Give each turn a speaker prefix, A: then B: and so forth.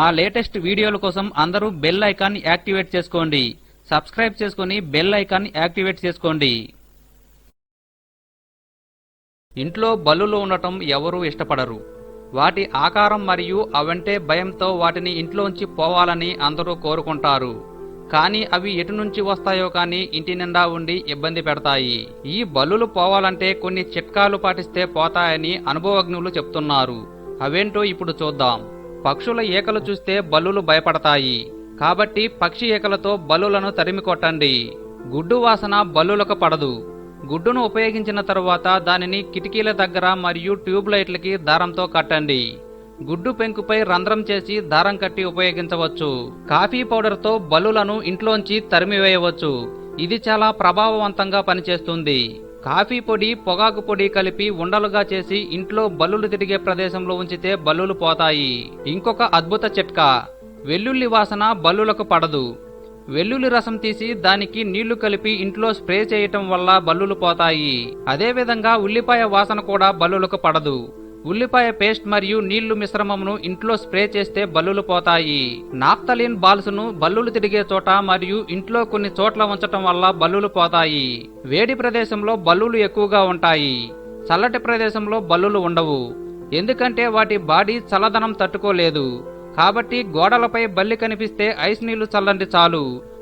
A: మా లేటెస్ట్ వీడియోల కోసం అందరూ బెల్ ఐకాన్ యాక్టివేట్ చేసుకోండి. సబ్స్క్రైబ్ చేసుకుని బెల్ ఐకాన్ యాక్టివేట్ చేసుకోండి. ఇంట్లో బల్లులు ఉండటం ఎవరూ ఇష్టపడరు. వాటి ఆకారం మరియు అవంటే భయంతో వాటిని ఇంట్లోంచి పోవాలని అందరూ కోరుకుంటారు. కానీ అవి ఎటు నుంచి వస్తాయో కానీ ఇంటి నిండా ఉండి ఇబ్బంది పెడతాయి. ఈ బల్లులు పోవాలంటే కొన్ని చిట్కాలు పాటిస్తే పోతాయని అనుభవజ్ఞులు చెప్తున్నారు. అవేంటో ఇప్పుడు చూద్దాం. పక్షుల ఈకలు చూస్తే బల్లులు భయపడతాయి. కాబట్టి పక్షి ఈకలతో బల్లులను తరిమి కొట్టండి. గుడ్డు వాసన బల్లులకు పడదు. గుడ్డును ఉపయోగించిన తరువాత దానిని కిటికీల దగ్గర మరియు ట్యూబ్ లైట్లకి దారంతో కట్టండి. గుడ్డు పెంకుపై రంధ్రం చేసి దారం కట్టి ఉపయోగించవచ్చు. కాఫీ పౌడర్తో బల్లులను ఇంట్లోంచి తరిమివేయవచ్చు. ఇది చాలా ప్రభావవంతంగా పనిచేస్తుంది. కాఫీ పొడి పొగాకు పొడి కలిపి ఉండలుగా చేసి ఇంట్లో బల్లులు తిరిగే ప్రదేశంలో ఉంచితే బల్లులు పోతాయి. ఇంకొక అద్భుత చిట్కా. వెల్లుల్లి వాసన బల్లులకు పడదు. వెల్లుల్లి రసం తీసి దానికి నీళ్ళు కలిపి ఇంట్లో స్ప్రే చేయటం వల్ల బల్లులు పోతాయి. అదేవిధంగా ఉల్లిపాయ వాసన కూడా బల్లులకు పడదు. ఉల్లిపాయ పేస్ట్ మరియు నీళ్ళు మిశ్రమమును ఇంట్లో స్ప్రే చేస్తే బల్లులు పోతాయి. నాప్తలిన్ బాల్స్ను బల్లులు తిరిగే చోట మరియు ఇంట్లో కొన్ని చోట్ల ఉంచటం వల్ల బల్లులు పోతాయి. వేడి ప్రదేశంలో బల్లులు ఎక్కువగా ఉంటాయి. చల్లటి ప్రదేశంలో బల్లులు ఉండవు. ఎందుకంటే వాటి బాడీ చల్లదనం తట్టుకోలేదు. కాబట్టి గోడలపై బల్లి కనిపిస్తే ఐస్ నీళ్ళు చల్లండి చాలు.